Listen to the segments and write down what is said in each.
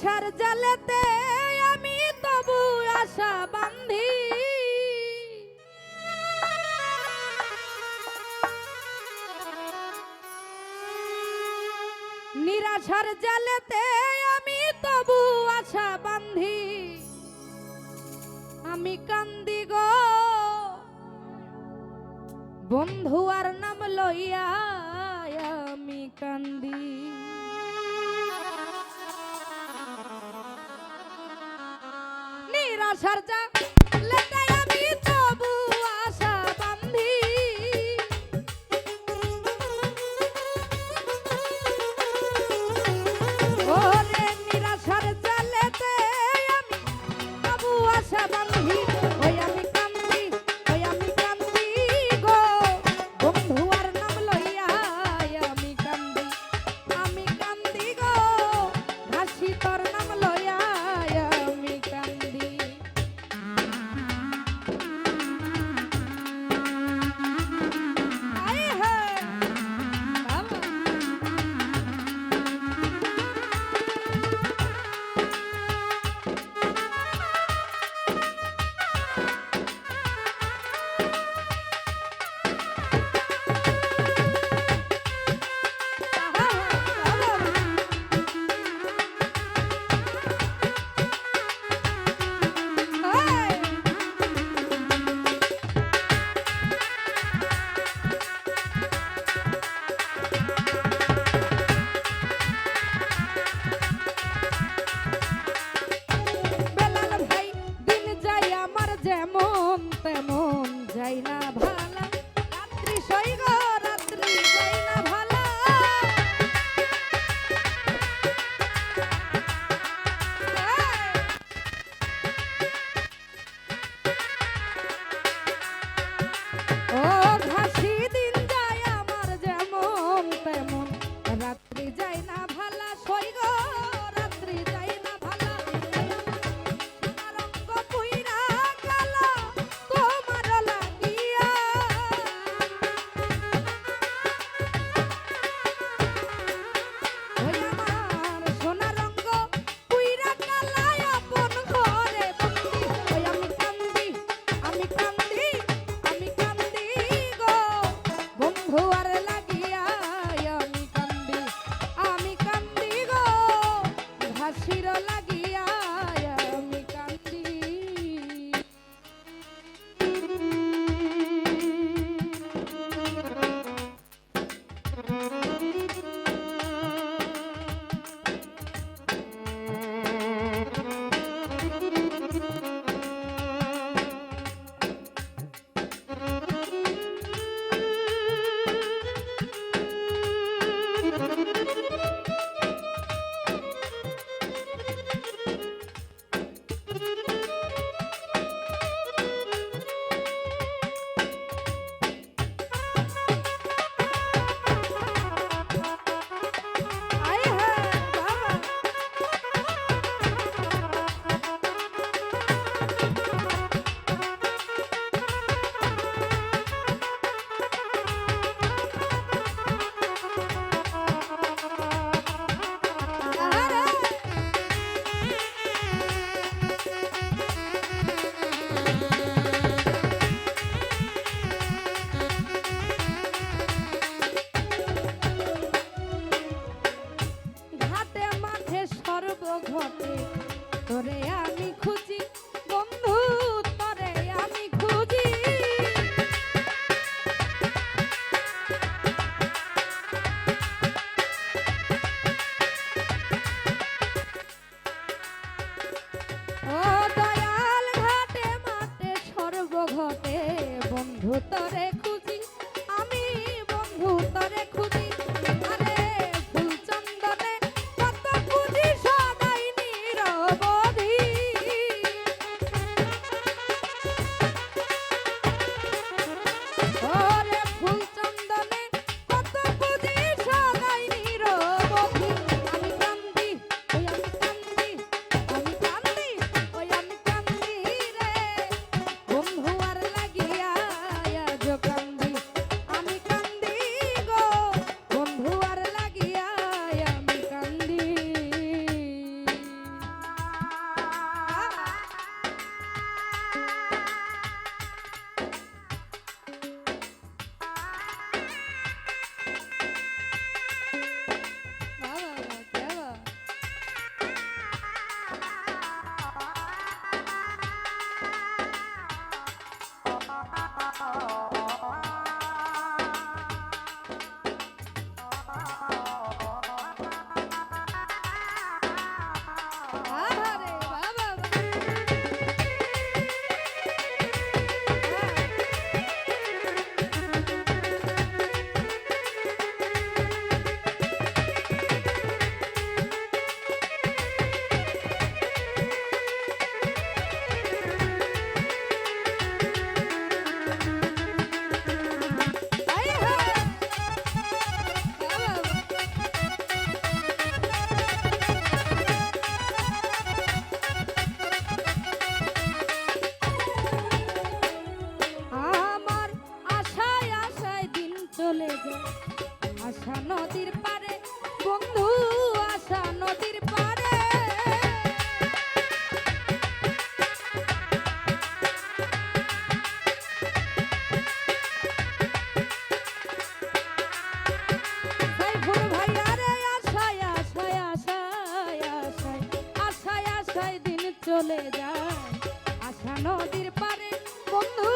আশার জালেতে আমি তবু আশা বান্ধি। নিরাশার জালেতে আমি তবু আশা বান্ধি। আমি কান্দি গো। বন্ধু আর নাম লইয়া আমি কান্দি। সারজা যেমন তেমন যাই না ভালা। রাত্রি সৈগ রাত্রি সৈগ তোরে আমি বন্ধু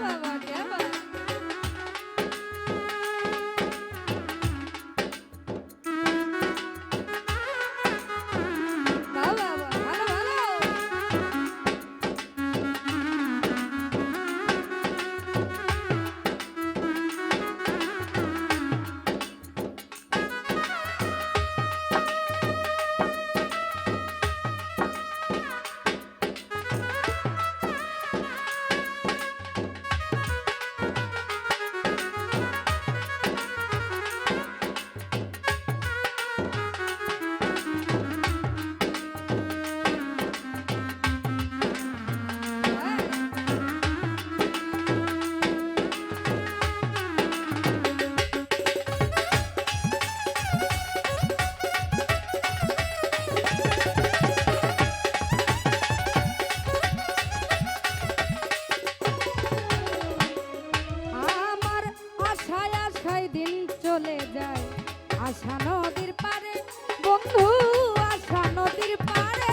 bah. আশা নদীর পারে বন্ধু আশা নদীর পারে।